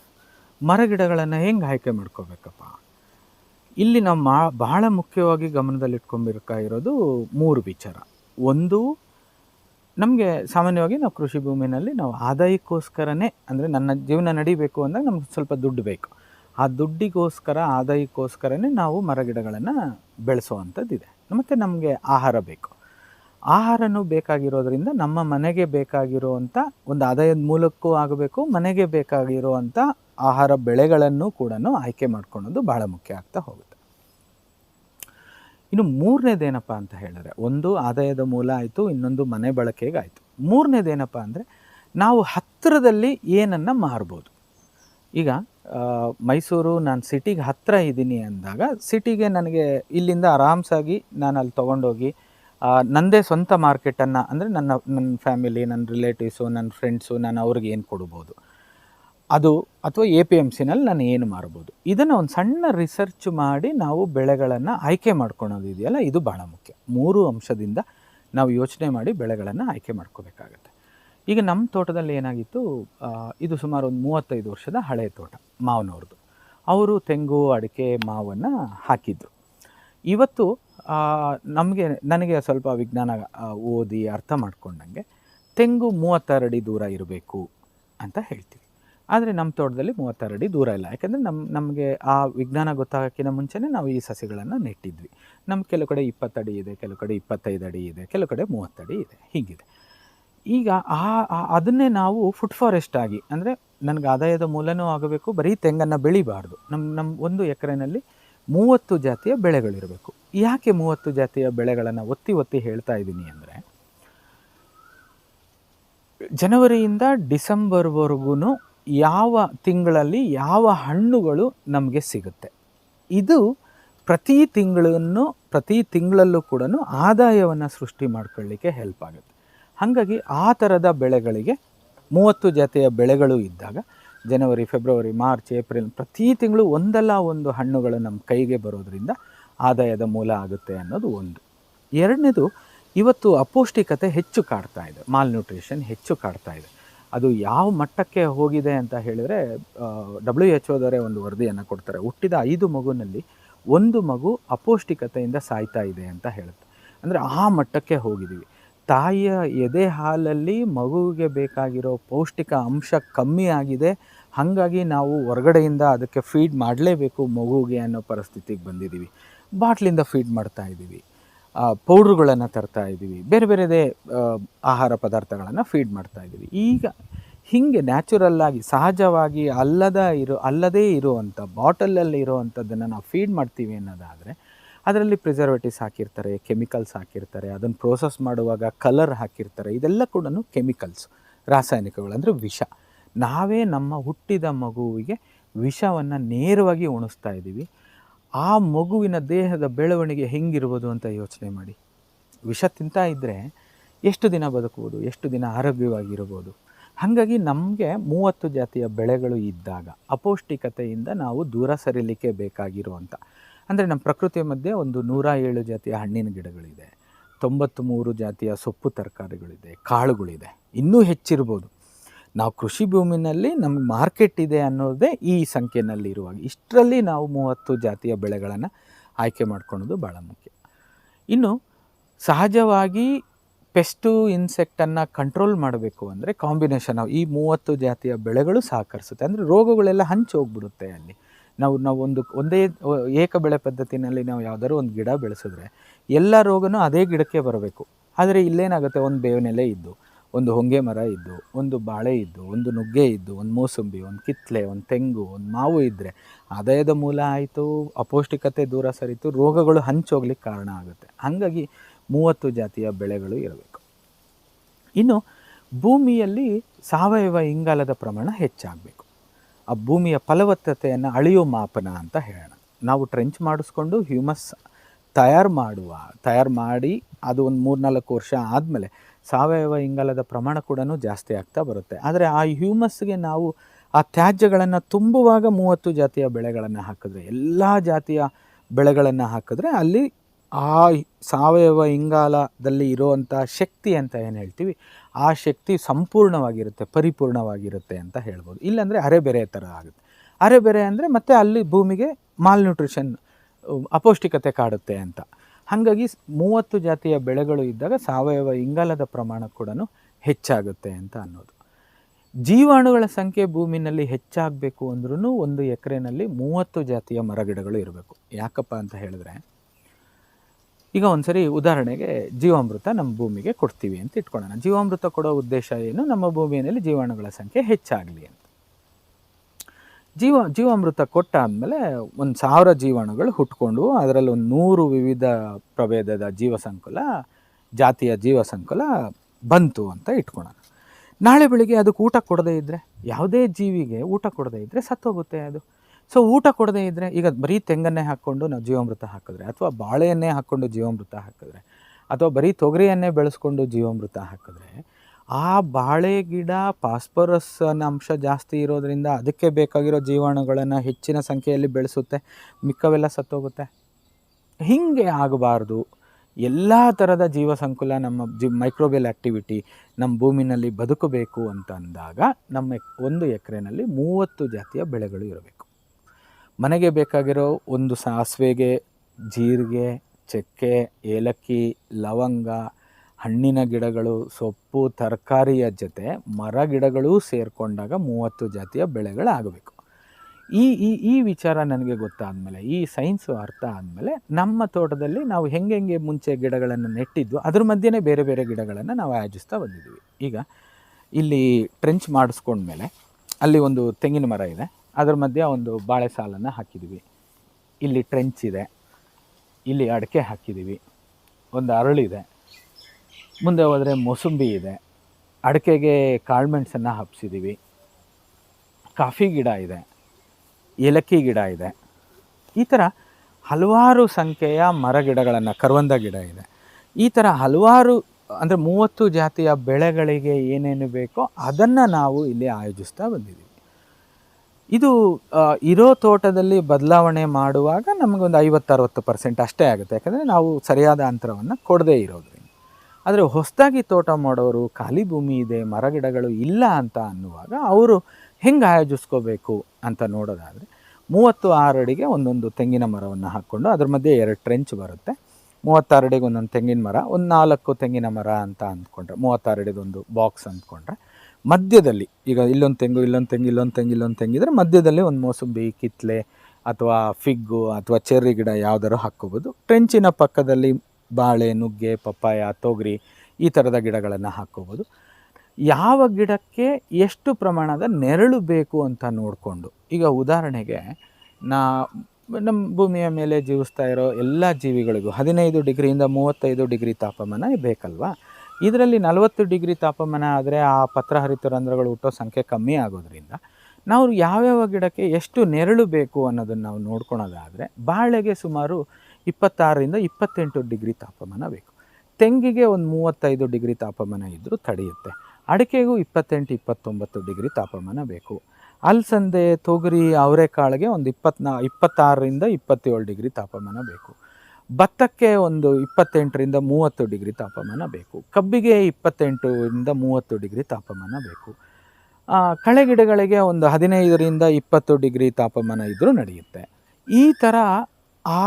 ಮರಗಿಡಗಳನ್ನು ಹೆಂಗೆ ಆಯ್ಕೆ ಮಾಡ್ಕೋಬೇಕಪ್ಪ? ಇಲ್ಲಿ ನಮ್ಮ ಬಹಳ ಮುಖ್ಯವಾಗಿ ಗಮನದಲ್ಲಿಟ್ಕೊಂಡ್ಬೇಕಾಗಿರೋದು ಮೂರು ವಿಚಾರ. ಒಂದು, ನಮಗೆ ಸಾಮಾನ್ಯವಾಗಿ ನಾವು ಕೃಷಿ ಭೂಮಿನಲ್ಲಿ ನಾವು ಆದಾಯಕ್ಕೋಸ್ಕರನೇ ಅಂದರೆ ನನ್ನ ಜೀವನ ನಡಿಬೇಕು ಅಂದಾಗ ನಮ್ಗೆ ಸ್ವಲ್ಪ ದುಡ್ಡು ಬೇಕು. ಆ ದುಡ್ಡಿಗೋಸ್ಕರ, ಆದಾಯಕ್ಕೋಸ್ಕರನೇ ನಾವು ಮರಗಿಡಗಳನ್ನು ಬೆಳೆಸುವಂಥದ್ದಿದೆ ಮತ್ತು ನಮಗೆ ಆಹಾರ ಬೇಕು. ಆಹಾರನೂ ಬೇಕಾಗಿರೋದ್ರಿಂದ ನಮ್ಮ ಮನೆಗೆ ಬೇಕಾಗಿರುವಂಥ ಒಂದು ಆದಾಯದ ಮೂಲಕ್ಕೂ ಆಗಬೇಕು, ಮನೆಗೆ ಬೇಕಾಗಿರುವಂಥ ಆಹಾರ ಬೆಳೆಗಳನ್ನು ಕೂಡ ಆಯ್ಕೆ ಮಾಡ್ಕೊಳ್ಳೋದು ಬಹಳ ಮುಖ್ಯ ಆಗ್ತಾ ಹೋಗುತ್ತೆ. ಇನ್ನು ಮೂರನೇದೇನಪ್ಪ ಅಂತ ಹೇಳಿದ್ರೆ, ಒಂದು ಆದಾಯದ ಮೂಲ ಆಯಿತು, ಇನ್ನೊಂದು ಮನೆ ಬಳಕೆಗೆ ಆಯಿತು. ಮೂರನೇದೇನಪ್ಪ ಅಂದರೆ, ನಾವು ಹತ್ತಿರದಲ್ಲಿ ಏನನ್ನು ಮಾರ್ಬೋದು. ಈಗ ಮೈಸೂರು ನಾನು ಸಿಟಿಗೆ ಹತ್ತಿರ ಇದ್ದೀನಿ ಅಂದಾಗ, ಸಿಟಿಗೆ ನನಗೆ ಇಲ್ಲಿಂದ ಆರಾಮ್ಸಾಗಿ ನಾನು ಅಲ್ಲಿ ತೊಗೊಂಡೋಗಿ ನನ್ನದೇ ಸ್ವಂತ ಮಾರ್ಕೆಟನ್ನು ಅಂದರೆ ನನ್ನ ನನ್ನ ಫ್ಯಾಮಿಲಿ, ನನ್ನ ರಿಲೇಟಿವ್ಸು ನನ್ನ ಫ್ರೆಂಡ್ಸು ನಾನು ಅವ್ರಿಗೆ ಏನು ಕೊಡ್ಬೋದು? ಅದು ಅಥವಾ ಎ ಪಿ ಎಂ ಸಿನಲ್ಲಿ ನಾನು ಏನು ಮಾರ್ಬೋದು? ಇದನ್ನು ಒಂದು ಸಣ್ಣ ರಿಸರ್ಚ್ ಮಾಡಿ ನಾವು ಬೆಳೆಗಳನ್ನು ಆಯ್ಕೆ ಮಾಡ್ಕೊಳೋದು ಇದೆಯಲ್ಲ, ಇದು ಭಾಳ ಮುಖ್ಯ. ಮೂರು ಅಂಶದಿಂದ ನಾವು ಯೋಚನೆ ಮಾಡಿ ಬೆಳೆಗಳನ್ನು ಆಯ್ಕೆ ಮಾಡ್ಕೋಬೇಕಾಗತ್ತೆ. ಈಗ ನಮ್ಮ ತೋಟದಲ್ಲಿ ಏನಾಗಿತ್ತು ಇದು ಸುಮಾರು ಒಂದು ಮೂವತ್ತೈದು ವರ್ಷದ ಹಳೆಯ ತೋಟ ಮಾವನವ್ರದ್ದು ಅವರು ತೆಂಗು, ಅಡಿಕೆ, ಮಾವನ್ನು ಹಾಕಿದ್ರು. ಇವತ್ತು ನಮಗೆ, ನನಗೆ ಸ್ವಲ್ಪ ವಿಜ್ಞಾನ ಓದಿ ಅರ್ಥ ಮಾಡ್ಕೊಂಡಂಗೆ ತೆಂಗು ಮೂವತ್ತಾರು ಅಡಿ ದೂರ ಇರಬೇಕು ಅಂತ ಹೇಳ್ತೀವಿ. ಆದರೆ ನಮ್ಮ ತೋಟದಲ್ಲಿ ಮೂವತ್ತಾರು ಅಡಿ ದೂರ ಇಲ್ಲ. ಯಾಕೆಂದರೆ ನಮ್ಮ ನಮಗೆ ಆ ವಿಜ್ಞಾನ ಗೊತ್ತಾಗೋಕ್ಕಿಂತ ಮುಂಚೆನೇ ನಾವು ಈ ಸಸಿಗಳನ್ನು ನೆಟ್ಟಿದ್ವಿ. ನಮ್ಮ ಕೆಲವು ಕಡೆ ಇಪ್ಪತ್ತಡಿ ಇದೆ, ಕೆಲವು ಕಡೆ ಇಪ್ಪತ್ತೈದು ಅಡಿ ಇದೆ, ಕೆಲವು ಕಡೆ ಮೂವತ್ತಡಿ ಇದೆ, ಹೀಗಿದೆ. ಈಗ ಆ- ಅದನ್ನೇ ನಾವು ಫುಡ್ ಫಾರೆಸ್ಟ್ ಆಗಿ, ಅಂದರೆ ನನಗೆ ಆದಾಯದ ಮೂಲನೂ ಆಗಬೇಕು, ಬರೀ ತೆಂಗನ್ನು ಬೆಳಿಬಾರ್ದು. ನಮ್ಮ ನಮ್ಮ ಒಂದು ಎಕರೆನಲ್ಲಿ ಮೂವತ್ತು ಜಾತಿಯ ಬೆಳೆಗಳಿರಬೇಕು. ಯಾಕೆ ಮೂವತ್ತು ಜಾತಿಯ ಬೆಳೆಗಳನ್ನು ಒತ್ತಿ ಒತ್ತಿ ಹೇಳ್ತಾ ಇದ್ದೀನಿ ಅಂದರೆ, ಜನವರಿಯಿಂದ ಡಿಸೆಂಬರ್ವರೆಗೂ ಯಾವ ತಿಂಗಳಲ್ಲಿ ಯಾವ ಹಣ್ಣುಗಳು ನಮಗೆ ಸಿಗುತ್ತೆ. ಇದು ಪ್ರತಿ ತಿಂಗಳನ್ನು, ಪ್ರತಿ ತಿಂಗಳಲ್ಲೂ ಕೂಡ ಆದಾಯವನ್ನು ಸೃಷ್ಟಿ ಮಾಡ್ಕೊಳ್ಳಿಕ್ಕೆ ಹೆಲ್ಪ್ ಆಗುತ್ತೆ. ಹಾಗಾಗಿ ಆ ಥರದ ಬೆಳೆಗಳಿಗೆ, ಮೂವತ್ತು ಜಾತಿಯ ಬೆಳೆಗಳು ಇದ್ದಾಗ ಜನವರಿ, ಫೆಬ್ರವರಿ, ಮಾರ್ಚ್, ಏಪ್ರಿಲ್ ಪ್ರತಿ ತಿಂಗಳು ಒಂದಲ್ಲ ಒಂದು ಹಣ್ಣುಗಳು ನಮ್ಮ ಕೈಗೆ ಬರೋದರಿಂದ ಆದಾಯದ ಮೂಲ ಆಗುತ್ತೆ ಅನ್ನೋದು ಒಂದು. ಎರಡನೇದು, ಇವತ್ತು ಅಪೌಷ್ಟಿಕತೆ ಹೆಚ್ಚು ಕಾಡ್ತಾ ಇದೆ. ಮಾಲ್ನ್ಯೂಟ್ರಿಷನ್ ಹೆಚ್ಚು ಕಾಡ್ತಾ ಇದೆ. ಅದು ಯಾವ ಮಟ್ಟಕ್ಕೆ ಹೋಗಿದೆ ಅಂತ ಹೇಳಿದರೆ ಡಬ್ಲ್ಯೂ ಎಚ್ ಓದವರೇ ಒಂದು ವರದಿಯನ್ನು ಕೊಡ್ತಾರೆ. ಹುಟ್ಟಿದ ಐದು ಮಗುನಲ್ಲಿ ಒಂದು ಮಗು ಅಪೌಷ್ಟಿಕತೆಯಿಂದ ಸಾಯ್ತಾ ಇದೆ ಅಂತ ಹೇಳುತ್ತೆ. ಅಂದರೆ ಆ ಮಟ್ಟಕ್ಕೆ ಹೋಗಿದ್ದೀವಿ. ತಾಯಿಯ ಎದೆ ಹಾಲಲ್ಲಿ ಮಗುವಿಗೆ ಬೇಕಾಗಿರೋ ಪೌಷ್ಟಿಕ ಅಂಶ ಕಮ್ಮಿ ಆಗಿದೆ. ಹಾಗಾಗಿ ನಾವು ಹೊರಗಡೆಯಿಂದ ಅದಕ್ಕೆ ಫೀಡ್ ಮಾಡಲೇಬೇಕು ಮಗುವಿಗೆ ಅನ್ನೋ ಪರಿಸ್ಥಿತಿಗೆ ಬಂದಿದ್ದೀವಿ. ಬಾಟ್ಲಿಂದ ಫೀಡ್ ಮಾಡ್ತಾ ಇದ್ದೀವಿ. ಪೌಡ್ರುಗಳನ್ನು ತರ್ತಾ ಇದ್ದೀವಿ. ಬೇರೆ ಬೇರೆದೇ ಆಹಾರ ಪದಾರ್ಥಗಳನ್ನು ಫೀಡ್ ಮಾಡ್ತಾ ಇದ್ದೀವಿ. ಈಗ ಹೀಗೆ ನ್ಯಾಚುರಲ್ಲಾಗಿ ಸಹಜವಾಗಿ ಅಲ್ಲದ ಇರೋ, ಅಲ್ಲದೇ ಇರುವಂಥ ಬಾಟಲಲ್ಲಿ ಇರುವಂಥದ್ದನ್ನು ನಾವು ಫೀಡ್ ಮಾಡ್ತೀವಿ ಅನ್ನೋದಾದರೆ ಅದರಲ್ಲಿ ಪ್ರಿಸರ್ವೇಟಿವ್ಸ್ ಹಾಕಿರ್ತಾರೆ ಕೆಮಿಕಲ್ಸ್ ಹಾಕಿರ್ತಾರೆ, ಅದನ್ನು ಪ್ರೋಸೆಸ್ ಮಾಡುವಾಗ ಕಲರ್ ಹಾಕಿರ್ತಾರೆ, ಇದೆಲ್ಲ ಕೂಡ ಕೆಮಿಕಲ್ಸ್ ರಾಸಾಯನಿಕಗಳು ಅಂದರೆ ವಿಷ. ನಾವೇ ನಮ್ಮ ಹುಟ್ಟಿದ ಮಗುವಿಗೆ ವಿಷವನ್ನು ನೇರವಾಗಿ ಉಣಿಸ್ತಾ ಇದ್ದೀವಿ. ಆ ಮಗುವಿನ ದೇಹದ ಬೆಳವಣಿಗೆ ಹೆಂಗಿರ್ಬೋದು ಅಂತ ಯೋಚನೆ ಮಾಡಿ. ವಿಷ ತಿಂತಾ ಇದ್ದರೆ ಎಷ್ಟು ದಿನ ಬದುಕುವುದು, ಎಷ್ಟು ದಿನ ಆರೋಗ್ಯವಾಗಿರ್ಬೋದು? ಹಾಗಾಗಿ ನಮಗೆ ಮೂವತ್ತು ಜಾತಿಯ ಬೆಳೆಗಳು ಇದ್ದಾಗ ಅಪೌಷ್ಟಿಕತೆಯಿಂದ ನಾವು ದೂರ ಸರಿಲಿಕ್ಕೆ ಬೇಕಾಗಿರುವಂಥ ಅಂದರೆ ನಮ್ಮ ಪ್ರಕೃತಿಯ ಮಧ್ಯೆ ಒಂದು ನೂರ ಏಳು ಜಾತಿಯ ಹಣ್ಣಿನ ಗಿಡಗಳಿದೆ ತೊಂಬತ್ತು ಮೂರು ಜಾತಿಯ ಸೊಪ್ಪು ತರಕಾರಿಗಳಿದೆ, ಕಾಳುಗಳಿದೆ, ಇನ್ನೂ ಹೆಚ್ಚಿರ್ಬೋದು. ನಾವು ಕೃಷಿ ಭೂಮಿನಲ್ಲಿ ನಮಗೆ ಮಾರ್ಕೆಟ್ ಇದೆ ಅನ್ನೋದೇ ಈ ಸಂಖ್ಯೆನಲ್ಲಿ ಇರುವಾಗ. ಇಷ್ಟರಲ್ಲಿ ನಾವು ಮೂವತ್ತು ಜಾತಿಯ ಬೆಳೆಗಳನ್ನು ಆಯ್ಕೆ ಮಾಡ್ಕೊಳ್ಳೋದು ಭಾಳ ಮುಖ್ಯ. ಇನ್ನು ಸಹಜವಾಗಿ ಪೆಸ್ಟು, ಇನ್ಸೆಕ್ಟನ್ನು ಕಂಟ್ರೋಲ್ ಮಾಡಬೇಕು ಅಂದರೆ ಕಾಂಬಿನೇಷನ್. ಈ ಮೂವತ್ತು ಜಾತಿಯ ಬೆಳೆಗಳು ಸಹಕರಿಸುತ್ತೆ ಅಂದರೆ ರೋಗಗಳೆಲ್ಲ ಹಂಚಿ ಹೋಗ್ಬಿಡುತ್ತೆ ಅಲ್ಲಿ. ನಾವು ನಾವು ಒಂದು ಒಂದೇ ಏಕ ಬೆಳೆ ಪದ್ಧತಿನಲ್ಲಿ ನಾವು ಯಾವ್ದಾದ್ರು ಒಂದು ಗಿಡ ಬೆಳೆಸಿದ್ರೆ ಎಲ್ಲ ರೋಗನೂ ಅದೇ ಗಿಡಕ್ಕೆ ಬರಬೇಕು. ಆದರೆ ಇಲ್ಲೇನಾಗುತ್ತೆ? ಒಂದು ಬೇವಿನೆಲೆ ಇದ್ದು, ಒಂದು ಹೊಂಗೆ ಮರ ಇದ್ದು, ಒಂದು ಬಾಳೆ ಇದ್ದು, ಒಂದು ನುಗ್ಗೆ ಇದ್ದು, ಒಂದು ಮೋಸಂಬಿ, ಒಂದು ಕಿತ್ಲೆ, ಒಂದು ತೆಂಗು, ಒಂದು ಮಾವು ಇದ್ದರೆ ಆದಾಯದ ಮೂಲ ಆಯಿತು, ಅಪೌಷ್ಟಿಕತೆ ದೂರ ಸರಿತು, ರೋಗಗಳು ಹಂಚೋಗ್ಲಿಕ್ಕೆ ಕಾರಣ ಆಗುತ್ತೆ. ಹಾಗಾಗಿ ಮೂವತ್ತು ಜಾತಿಯ ಬೆಳೆಗಳು ಇರಬೇಕು. ಇನ್ನು ಭೂಮಿಯಲ್ಲಿ ಸಾವಯವ ಇಂಗಾಲದ ಪ್ರಮಾಣ ಹೆಚ್ಚಾಗಬೇಕು. ಆ ಭೂಮಿಯ ಫಲವತ್ತತೆಯನ್ನು ಅಳೆಯೋ ಮಾಪನ ಅಂತ ಹೇಳೋಣ. ನಾವು ಟ್ರೆಂಚ್ ಮಾಡಿಸ್ಕೊಂಡು ಹ್ಯೂಮಸ್ ತಯಾರು ಮಾಡುವ, ತಯಾರು ಮಾಡಿ ಅದು ಒಂದು ಮೂರ್ನಾಲ್ಕು ವರ್ಷ ಆದಮೇಲೆ ಸಾವಯವ ಇಂಗಾಲದ ಪ್ರಮಾಣ ಕೂಡ ಜಾಸ್ತಿ ಆಗ್ತಾ ಬರುತ್ತೆ. ಆದರೆ ಆ ಹ್ಯೂಮಸ್ಗೆ ನಾವು ಆ ತ್ಯಾಜ್ಯಗಳನ್ನು ತುಂಬುವಾಗ ಮೂವತ್ತು ಜಾತಿಯ ಬೆಳೆಗಳನ್ನು ಹಾಕಿದ್ರೆ, ಎಲ್ಲ ಜಾತಿಯ ಬೆಳೆಗಳನ್ನು ಹಾಕಿದ್ರೆ ಅಲ್ಲಿ ಆ ಸಾವಯವ ಇಂಗಾಲದಲ್ಲಿ ಇರುವಂಥ ಶಕ್ತಿ ಅಂತ ಏನು ಹೇಳ್ತೀವಿ? ಆ ಶಕ್ತಿ ಸಂಪೂರ್ಣವಾಗಿರುತ್ತೆ, ಪರಿಪೂರ್ಣವಾಗಿರುತ್ತೆ ಅಂತ ಹೇಳ್ಬೋದು. ಇಲ್ಲಾಂದರೆ ಅರೆ ಬೇರೆ ಥರ ಆಗುತ್ತೆ. ಅರೆಬೆರೆ ಅಂದರೆ ಮತ್ತೆ ಅಲ್ಲಿ ಭೂಮಿಗೆ ಮಾಲ್ ನ್ಯೂಟ್ರಿಷನ್ ಅಪೌಷ್ಟಿಕತೆ ಕಾಡುತ್ತೆ ಅಂತ. ಹಾಗಾಗಿ ಮೂವತ್ತು ಜಾತಿಯ ಬೆಳೆಗಳು ಇದ್ದಾಗ ಸಾವಯವ ಇಂಗಾಲದ ಪ್ರಮಾಣ ಕೂಡ ಹೆಚ್ಚಾಗುತ್ತೆ ಅಂತ ಅನ್ನೋದು. ಜೀವಾಣುಗಳ ಸಂಖ್ಯೆ ಭೂಮಿನಲ್ಲಿ ಹೆಚ್ಚಾಗಬೇಕು ಅಂದ್ರೂ ಒಂದು ಎಕರೆನಲ್ಲಿ ಮೂವತ್ತು ಜಾತಿಯ ಮರಗಿಡಗಳು ಇರಬೇಕು. ಯಾಕಪ್ಪ ಅಂತ ಹೇಳಿದ್ರೆ ಈಗ ಒಂದ್ಸರಿ ಉದಾಹರಣೆಗೆ ಜೀವಾಮೃತ ನಮ್ಮ ಭೂಮಿಗೆ ಕೊಡ್ತೀವಿ ಅಂತ ಇಟ್ಕೊಳ್ಳೋಣ ಜೀವಾಮೃತ ಕೊಡೋ ಉದ್ದೇಶ ಏನು? ನಮ್ಮ ಭೂಮಿಯಲ್ಲಿ ಜೀವಾಣುಗಳ ಸಂಖ್ಯೆ ಹೆಚ್ಚಾಗಲಿ ಅಂತ. ಜೀವ, ಜೀವಾಮೃತ ಕೊಟ್ಟಾದಮೇಲೆ ಒಂದು ಸಾವಿರ ಜೀವಾಣುಗಳು ಹುಟ್ಕೊಂಡು ಅದರಲ್ಲಿ ಒಂದು ನೂರು ವಿವಿಧ ಪ್ರಭೇದದ ಜೀವಸಂಕುಲ ಜಾತಿಯ ಜೀವಸಂಕುಲ ಬಂತು ಅಂತ ಇಟ್ಕೊಳ್ಳೋಣ ನಾಳೆ ಬೆಳಿಗ್ಗೆ ಅದಕ್ಕೆ ಊಟ ಕೊಡದೇ ಇದ್ದರೆ ಯಾವುದೇ ಜೀವಿಗೆ ಊಟ ಕೊಡದೇ ಇದ್ದರೆ ಸತ್ತೋಗುತ್ತೆ ಅದು. ಸೊ ಊಟ ಕೊಡದೇ ಇದ್ದರೆ ಈಗ ಬರೀ ತೆಂಗನ್ನೇ ಹಾಕ್ಕೊಂಡು ನಾವು ಜೀವಾಮೃತ ಹಾಕಿದ್ರೆ ಅಥವಾ ಬಾಳೆಯನ್ನೇ ಹಾಕ್ಕೊಂಡು ಜೀವಾಮೃತ ಹಾಕಿದ್ರೆ ಅಥವಾ ಬರೀ ತೊಗರಿಯನ್ನೇ ಬೆಳೆಸ್ಕೊಂಡು ಜೀವಾಮೃತ ಹಾಕಿದ್ರೆ ಆ ಬಾಳೆ ಗಿಡ ಫಾಸ್ಫರಸ್ ಅಂಶ ಜಾಸ್ತಿ ಇರೋದರಿಂದ ಅದಕ್ಕೆ ಬೇಕಾಗಿರೋ ಜೀವಾಣುಗಳನ್ನು ಹೆಚ್ಚಿನ ಸಂಖ್ಯೆಯಲ್ಲಿ ಬೆಳೆಸುತ್ತೆ, ಮಿಕ್ಕವೆಲ್ಲ ಸತ್ತೋಗುತ್ತೆ. ಹೀಗೆ ಆಗಬಾರ್ದು. ಎಲ್ಲ ಥರದ ಜೀವಸಂಕುಲ ನಮ್ಮ ಜಿ ಮೈಕ್ರೋಬಿಯಲ್ ಆ್ಯಕ್ಟಿವಿಟಿ ನಮ್ಮ ಭೂಮಿನಲ್ಲಿ ಬದುಕಬೇಕು ಅಂತ ಅಂದಾಗ ನಮ್ಮ ಒಂದು ಎಕರೆನಲ್ಲಿ ಮೂವತ್ತು ಜಾತಿಯ ಬೆಳೆಗಳು ಇರಬೇಕು. ಮನೆಗೆ ಬೇಕಾಗಿರೋ ಒಂದು ಸಾಸಿವೆಗೆ, ಜೀರಿಗೆ, ಚಕ್ಕೆ, ಏಲಕ್ಕಿ, ಲವಂಗ, ಹಣ್ಣಿನ ಗಿಡಗಳು, ಸೊಪ್ಪು, ತರಕಾರಿಯ ಜೊತೆ ಮರ ಗಿಡಗಳೂ ಸೇರಿಕೊಂಡಾಗ ಮೂವತ್ತು ಜಾತಿಯ ಬೆಳೆಗಳಾಗಬೇಕು. ಈ ಈ ಈ ವಿಚಾರ ನನಗೆ ಗೊತ್ತಾದಮೇಲೆ, ಈ ಸೈನ್ಸು ಅರ್ಥ ಆದಮೇಲೆ ನಮ್ಮ ತೋಟದಲ್ಲಿ ನಾವು ಹೆಂಗೆ ಹೆಂಗೆ ಮುಂಚೆ ಗಿಡಗಳನ್ನು ನೆಟ್ಟಿದ್ದು ಅದ್ರ ಮಧ್ಯೆನೇ ಬೇರೆ ಬೇರೆ ಗಿಡಗಳನ್ನು ನಾವು ಆಯೋಜಿಸ್ತಾ ಬಂದಿದ್ದೀವಿ. ಈಗ ಇಲ್ಲಿ ಟ್ರೆಂಚ್ ಮಾಡಿಸ್ಕೊಂಡ್ಮೇಲೆ ಅಲ್ಲಿ ಒಂದು ತೆಂಗಿನ ಮರ ಇದೆ. ಅದ್ರ ಮಧ್ಯೆ ಒಂದು ಬಾಳೆ ಸಾಲನ್ನು ಹಾಕಿದ್ದೀವಿ ಇಲ್ಲಿ ಟ್ರೆಂಚ್ ಇದೆ. ಇಲ್ಲಿ ಅಡಿಕೆ ಹಾಕಿದ್ದೀವಿ ಒಂದು ಅರಳಿದೆ ಮುಂದೆ ಹೋದರೆ ಮೊಸಂಬಿ ಇದೆ. ಅಡಿಕೆಗೆ ಕಾಳ್ಮೆಣ್ಸನ್ನು ಹಬ್ಸಿದ್ದೀವಿ ಕಾಫಿ ಗಿಡ ಇದೆ. ಏಲಕ್ಕಿ ಗಿಡ ಇದೆ. ಈ ಥರ ಹಲವಾರು ಸಂಖ್ಯೆಯ ಮರಗಿಡಗಳನ್ನು ಕರ್ವಂದ ಗಿಡ ಇದೆ. ಈ ಥರ ಹಲವಾರು, ಅಂದರೆ ಮೂವತ್ತು ಜಾತಿಯ ಬೆಳೆಗಳಿಗೆ ಏನೇನು ಬೇಕೋ ಅದನ್ನು ನಾವು ಇಲ್ಲಿ ಆಯೋಜಿಸ್ತಾ ಬಂದಿದ್ದೀವಿ. ಇದು ಇರೋ ತೋಟದಲ್ಲಿ ಬದಲಾವಣೆ ಮಾಡುವಾಗ ನಮಗೊಂದು ಐವತ್ತರವತ್ತು ಪರ್ಸೆಂಟ್ ಅಷ್ಟೇ ಆಗುತ್ತೆ. ಯಾಕಂದರೆ ನಾವು ಸರಿಯಾದ ಅಂತರವನ್ನು ಕೊಡದೇ ಇರೋದ್ರಿಂದ. ಆದರೆ ಹೊಸದಾಗಿ ತೋಟ ಮಾಡೋರು, ಖಾಲಿ ಭೂಮಿ ಇದೆ ಮರಗಿಡಗಳು ಇಲ್ಲ ಅಂತ ಅನ್ನುವಾಗ ಅವರು ಹೆಂಗೆ ಆಯೋಜಿಸ್ಕೋಬೇಕು ಅಂತ ನೋಡೋದಾದರೆ, ಮೂವತ್ತು ಆರು ಅಡಿಗೆ ಒಂದೊಂದು ತೆಂಗಿನ ಮರವನ್ನು ಹಾಕ್ಕೊಂಡು ಅದ್ರ ಮಧ್ಯೆ ಎರಡು ಟ್ರೆಂಚ್ ಬರುತ್ತೆ. ಮೂವತ್ತಾರು ಅಡಿಗೆ ಒಂದೊಂದು ತೆಂಗಿನ ಮರ, ಒಂದು ನಾಲ್ಕು ತೆಂಗಿನ ಮರ ಅಂತ ಅಂದ್ಕೊಂಡ್ರೆ, ಮೂವತ್ತಾರು ಅಡಿದೊಂದು ಬಾಕ್ಸ್ ಅಂದ್ಕೊಂಡ್ರೆ ಮಧ್ಯದಲ್ಲಿ. ಈಗ ಇಲ್ಲೊಂದು ತೆಂಗು ಇಲ್ಲೊಂದು ತೆಂಗು ಇಲ್ಲೊಂದು ತೆಂಗು, ಇಲ್ಲೊಂದು ತೆಂಗಿದ್ರೆ ಮಧ್ಯದಲ್ಲಿ ಒಂದು ಮೋಸಂಬಿ ಕಿತ್ಲೆ ಅಥವಾ ಫಿಗ್ಗು ಅಥವಾ ಚೆರ್ರಿ ಗಿಡ ಯಾವ್ದಾರು ಹಾಕ್ಕೋಬೋದು. ಟ್ರೆಂಚಿನ ಪಕ್ಕದಲ್ಲಿ ಬಾಳೆ, ನುಗ್ಗೆ, ಪಪ್ಪಾಯ, ತೊಗರಿ ಈ ಥರದ ಗಿಡಗಳನ್ನು ಹಾಕ್ಕೋಬೋದು. ಯಾವ ಗಿಡಕ್ಕೆ ಎಷ್ಟು ಪ್ರಮಾಣದ ನೆರಳು ಬೇಕು ಅಂತ ನೋಡಿಕೊಂಡು. ಈಗ ಉದಾಹರಣೆಗೆ ನಾ ನಮ್ಮ ಭೂಮಿಯ ಮೇಲೆ ಜೀವಿಸ್ತಾ ಇರೋ ಎಲ್ಲ ಜೀವಿಗಳಿಗೂ ಹದಿನೈದು ಡಿಗ್ರಿಯಿಂದ ಮೂವತ್ತೈದು ಡಿಗ್ರಿ ತಾಪಮಾನ ಬೇಕಲ್ವಾ? ಇದರಲ್ಲಿ ನಲವತ್ತು ಡಿಗ್ರಿ ತಾಪಮಾನ ಆದರೆ ಆ ಪತ್ರಹರಿತ ರಂಧ್ರಗಳು ಹುಟ್ಟೋ ಸಂಖ್ಯೆ ಕಮ್ಮಿ ಆಗೋದ್ರಿಂದ ನಾವು ಯಾವ್ಯಾವ ಗಿಡಕ್ಕೆ ಎಷ್ಟು ನೆರಳು ಬೇಕು ಅನ್ನೋದನ್ನು ನಾವು ನೋಡ್ಕೊಳೋದಾದರೆ ಬಾಳೆಗೆ ಸುಮಾರು ಇಪ್ಪತ್ತಾರರಿಂದ ಇಪ್ಪತ್ತೆಂಟು ಡಿಗ್ರಿ ತಾಪಮಾನ ಬೇಕು. ತೆಂಗಿಗೆ ಒಂದು ಮೂವತ್ತೈದು ಡಿಗ್ರಿ ತಾಪಮಾನ ಇದ್ದರೂ ತಡೆಯುತ್ತೆ. ಅಡಿಕೆಗೂ ಇಪ್ಪತ್ತೆಂಟು, ಇಪ್ಪತ್ತೊಂಬತ್ತು ಡಿಗ್ರಿ ತಾಪಮಾನ ಬೇಕು. ಅಲಸಂದೆ, ತೊಗರಿ, ಅವರೆಕಾಳಿಗೆ ಒಂದು ಇಪ್ಪತ್ನಾ, ಇಪ್ಪತ್ತಾರರಿಂದ ಇಪ್ಪತ್ತೇಳು ಡಿಗ್ರಿ ತಾಪಮಾನ ಬೇಕು. ಭತ್ತಕ್ಕೆ ಒಂದು ಇಪ್ಪತ್ತೆಂಟರಿಂದ ಮೂವತ್ತು ಡಿಗ್ರಿ ತಾಪಮಾನ ಬೇಕು. ಕಬ್ಬಿಗೆ ಇಪ್ಪತ್ತೆಂಟರಿಂದ ಮೂವತ್ತು ಡಿಗ್ರಿ ತಾಪಮಾನ ಬೇಕು. ಕಳೆ ಗಿಡಗಳಿಗೆ ಒಂದು ಹದಿನೈದರಿಂದ ಇಪ್ಪತ್ತು ಡಿಗ್ರಿ ತಾಪಮಾನ ಇದ್ದರೂ ನಡೆಯುತ್ತೆ. ಈ ಥರ ಆ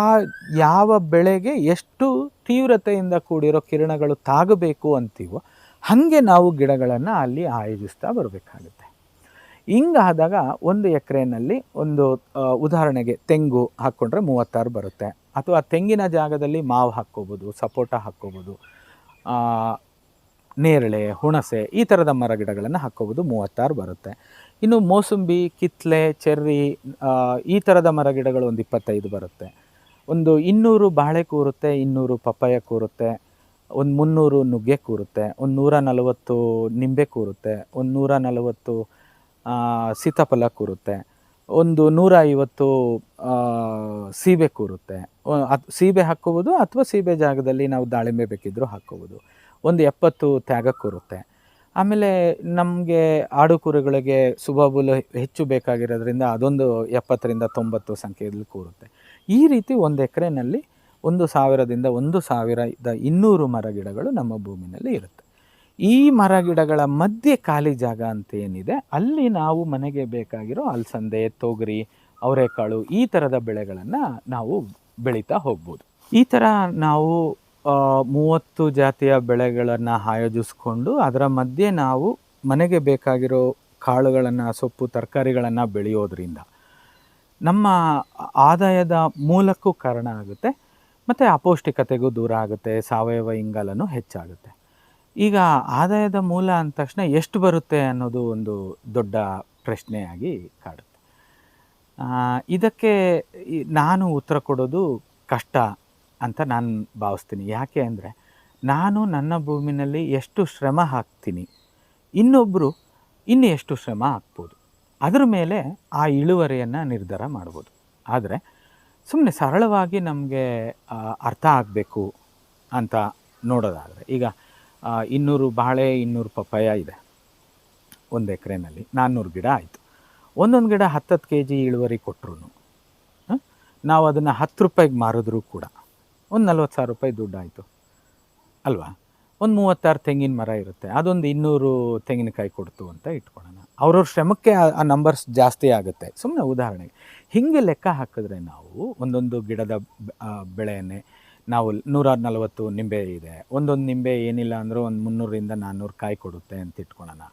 ಯಾವ ಬೆಳೆಗೆ ಎಷ್ಟು ತೀವ್ರತೆಯಿಂದ ಕೂಡಿರೋ ಕಿರಣಗಳು ತಾಗಬೇಕು ಅಂತೀವೋ ಹಾಗೆ ನಾವು ಗಿಡಗಳನ್ನು ಅಲ್ಲಿ ಆಯೋಜಿಸ್ತಾ ಬರಬೇಕಾಗುತ್ತೆ. ಹಿಂಗಾದಾಗ ಒಂದು ಎಕರೆನಲ್ಲಿ ಒಂದು ಉದಾಹರಣೆಗೆ ತೆಂಗು ಹಾಕ್ಕೊಂಡ್ರೆ ಮೂವತ್ತಾರು ಬರುತ್ತೆ. ಅಥವಾ ತೆಂಗಿನ ಜಾಗದಲ್ಲಿ ಮಾವು ಹಾಕ್ಕೋಬೋದು, ಸಪೋಟ ಹಾಕ್ಕೋಬೋದು ನೇರಳೆ, ಹುಣಸೆ ಈ ಥರದ ಮರ ಗಿಡಗಳನ್ನು ಹಾಕ್ಕೋಬೋದು, ಮೂವತ್ತಾರು ಬರುತ್ತೆ. ಇನ್ನು ಮೋಸಂಬಿ, ಕಿತ್ಲೆ, ಚೆರ್ರಿ ಈ ಥರದ ಮರ ಗಿಡಗಳು ಒಂದು ಇಪ್ಪತ್ತೈದು ಬರುತ್ತೆ. ಒಂದು ಇನ್ನೂರು ಬಾಳೆ ಕೂರುತ್ತೆ, ಇನ್ನೂರು ಪಪ್ಪಾಯ ಕೂರುತ್ತೆ, ಒಂದು ಮುನ್ನೂರು ನುಗ್ಗೆ ಕೂರುತ್ತೆ, ಒಂದು ನೂರ ನಲವತ್ತು ನಿಂಬೆ ಕೂರುತ್ತೆ, ಒಂದು ನೂರ ನಲವತ್ತು ಸೀತಾಫಲ ಕೂರುತ್ತೆ. ಒಂದು ನೂರ ಐವತ್ತು ಸೀಬೆ ಕೂರುತ್ತೆ. ಸೀಬೆ ಹಾಕ್ಕೋಬೋದು ಅಥವಾ ಸೀಬೆ ಜಾಗದಲ್ಲಿ ನಾವು ದಾಳಿಂಬೆ ಬೇಕಿದ್ದರೂ ಹಾಕ್ಕೋಬೋದು ಒಂದು ಎಪ್ಪತ್ತು ತ್ಯಾಗ ಕೂರುತ್ತೆ. ಆಮೇಲೆ ನಮಗೆ ಆಡು ಕುರಿಗಳಿಗೆ ಸುಬಾಬುಲು ಹೆಚ್ಚು ಬೇಕಾಗಿರೋದ್ರಿಂದ ಅದೊಂದು ಎಪ್ಪತ್ತರಿಂದ ತೊಂಬತ್ತು ಸಂಖ್ಯೆಯಲ್ಲಿ ಕೂರುತ್ತೆ. ಈ ರೀತಿ ಒಂದು ಎಕರೆನಲ್ಲಿ ಒಂದು ಸಾವಿರದಿಂದ ಒಂದು ಸಾವಿರದ ಇನ್ನೂರು ಮರ ಗಿಡಗಳು ನಮ್ಮ ಭೂಮಿನಲ್ಲಿ ಇರುತ್ತೆ. ಈ ಮರ ಗಿಡಗಳ ಮಧ್ಯೆ ಖಾಲಿ ಜಾಗ ಅಂತ ಏನಿದೆ ಅಲ್ಲಿ ನಾವು ಮನೆಗೆ ಬೇಕಾಗಿರೋ ಅಲಸಂದೆ, ತೊಗರಿ, ಅವರೆಕಾಳು ಈ ಥರದ ಬೆಳೆಗಳನ್ನು ನಾವು ಬೆಳೀತಾ ಹೋಗ್ಬೋದು. ಈ ಥರ ನಾವು ಮೂವತ್ತು ಜಾತಿಯ ಬೆಳೆಗಳನ್ನು ಆಯೋಜಿಸ್ಕೊಂಡು ಅದರ ಮಧ್ಯೆ ನಾವು ಮನೆಗೆ ಬೇಕಾಗಿರೋ ಕಾಳುಗಳನ್ನು, ಸೊಪ್ಪು, ತರಕಾರಿಗಳನ್ನು ಬೆಳೆಯೋದ್ರಿಂದ ನಮ್ಮ ಆದಾಯದ ಮೂಲಕ್ಕೂ ಕಾರಣ ಆಗುತ್ತೆ, ಮತ್ತು ಅಪೌಷ್ಟಿಕತೆಗೂ ದೂರ ಆಗುತ್ತೆ, ಸಾವಯವ ಇಂಗಾಲನೂ ಹೆಚ್ಚಾಗುತ್ತೆ. ಈಗ ಆದಾಯದ ಮೂಲ ಅಂದ ತಕ್ಷಣ ಎಷ್ಟು ಬರುತ್ತೆ ಅನ್ನೋದು ಒಂದು ದೊಡ್ಡ ಪ್ರಶ್ನೆಯಾಗಿ ಕಾಡುತ್ತೆ. ಇದಕ್ಕೆ ನಾನು ಉತ್ತರ ಕೊಡೋದು ಕಷ್ಟ ಅಂತ ನಾನು ಭಾವಿಸ್ತೀನಿ. ಯಾಕೆ ಅಂದರೆ ನಾನು ನನ್ನ ಭೂಮಿನಲ್ಲಿ ಎಷ್ಟು ಶ್ರಮ ಹಾಕ್ತೀನಿ ಇನ್ನೊಬ್ಬರು ಇನ್ನು ಎಷ್ಟು ಶ್ರಮ ಹಾಕ್ಬೋದು, ಅದರ ಮೇಲೆ ಆ ಇಳುವರಿಯನ್ನು ನಿರ್ಧಾರ ಮಾಡ್ಬೋದು. ಆದರೆ ಸುಮ್ಮನೆ ಸರಳವಾಗಿ ನಮಗೆ ಅರ್ಥ ಆಗಬೇಕು ಅಂತ ನೋಡೋದಾದರೆ ಈಗ ಇನ್ನೂರು ಬಾಳೆ, ಇನ್ನೂರು ಪಪ್ಪಾಯ ಇದೆ. ಒಂದು ಎಕರೆನಲ್ಲಿ ನಾನ್ನೂರು ಗಿಡ ಆಯಿತು. ಒಂದೊಂದು ಗಿಡ ಹತ್ತತ್ತು ಕೆ ಜಿ ಇಳುವರಿ ಕೊಟ್ಟರು ನಾವು ಅದನ್ನು ಹತ್ತು ರೂಪಾಯಿಗೆ ಮಾರಿದ್ರೂ ಕೂಡ ಒಂದು ನಲ್ವತ್ತು ಸಾವಿರ ರೂಪಾಯಿ ದುಡ್ಡು ಆಯಿತು. ಅಲ್ವಾ? ಒಂದು ಮೂವತ್ತಾರು ತೆಂಗಿನ ಮರ ಇರುತ್ತೆ. ಅದೊಂದು ಇನ್ನೂರು ತೆಂಗಿನಕಾಯಿ ಕೊಡ್ತು ಅಂತ ಇಟ್ಕೊಳ್ಳೋಣ ಅವ್ರವ್ರ ಶ್ರಮಕ್ಕೆ ಆ- ನಂಬರ್ಸ್ ಜಾಸ್ತಿ ಆಗುತ್ತೆ. ಸುಮ್ಮನೆ ಉದಾಹರಣೆಗೆ, ಹೀಗೆ ಲೆಕ್ಕ ಹಾಕಿದ್ರೆ ನಾವು ಒಂದೊಂದು ಗಿಡದ ಬೆಳೆಯನ್ನೇ ನಾವು ನೂರ ನಲವತ್ತು ನಿಂಬೆ ಇದೆ. ಒಂದೊಂದು ನಿಂಬೆ ಏನಿಲ್ಲ ಅಂದರೂ ಒಂದು ಮುನ್ನೂರಿಂದ ನಾನ್ನೂರು ಕಾಯಿ ಕೊಡುತ್ತೆ ಅಂತ ಇಟ್ಕೊಳ್ಳೋಣ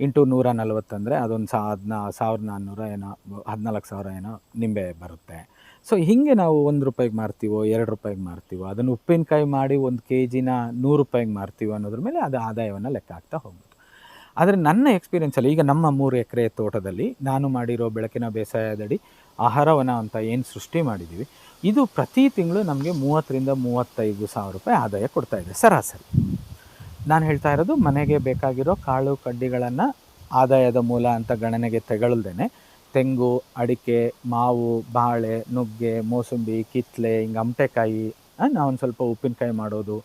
ಇಂಟು ನೂರ ನಲವತ್ತಂದರೆ ಅದೊಂದು ಸಾ ಹದಿನಾ ಸಾವಿರದ ನಾನ್ನೂರ ಏನೋ, ಹದಿನಾಲ್ಕು ಸಾವಿರ ಏನೋ ನಿಂಬೆ ಬರುತ್ತೆ. ಸೊ ಹೀಗೆ ನಾವು ಒಂದು ರೂಪಾಯಿಗೆ ಮಾರ್ತೀವೋ, ಎರಡು ರೂಪಾಯಿಗೆ ಮಾರ್ತೀವೋ, ಅದನ್ನು ಉಪ್ಪಿನಕಾಯಿ ಮಾಡಿ ಒಂದು ಕೆ ಜಿನ ನೂರು ರೂಪಾಯಿಗೆ ಮಾರ್ತೀವೋ ಅನ್ನೋದ್ರ ಮೇಲೆ ಅದು ಆದಾಯವನ್ನು ಲೆಕ್ಕ ಹಾಕ್ತಾ ಹೋಗ್ಬೋದು. ಆದರೆ ನನ್ನ ಎಕ್ಸ್ಪೀರಿಯೆನ್ಸಲ್ಲಿ ಈಗ ನಮ್ಮ ಮೂರು ಎಕರೆ ತೋಟದಲ್ಲಿ ನಾನು ಮಾಡಿರೋ ಬೆಳಕಿನ ಬೇಸಾಯದಡಿ ಆಹಾರವನ್ನು ಅಂತ ಏನು ಸೃಷ್ಟಿ ಮಾಡಿದ್ದೀವಿ ಇದು ಪ್ರತಿ ತಿಂಗಳು ನಮಗೆ ಮೂವತ್ತರಿಂದ ಮೂವತ್ತೈದು ಸಾವಿರ ರೂಪಾಯಿ ಆದಾಯ ಕೊಡ್ತಾ ಇದೆ ಸರಾಸರಿ. ನಾನು ಹೇಳ್ತಾ ಇರೋದು ಮನೆಗೆ ಬೇಕಾಗಿರೋ ಕಾಳು ಕಡ್ಡಿಗಳನ್ನು ಆದಾಯದ ಮೂಲ ಅಂತ ಗಣನೆಗೆ ತೆಗೊಳ್ದೇನೆ. ತೆಂಗು, ಅಡಿಕೆ, ಮಾವು, ಬಾಳೆ, ನುಗ್ಗೆ, ಮೋಸಂಬಿ, ಕಿತ್ಲೆ, ಹಿಂಗೆ ಅಮಟೆಕಾಯಿ ಒಂದು ಸ್ವಲ್ಪ ಉಪ್ಪಿನಕಾಯಿ ಮಾಡೋದು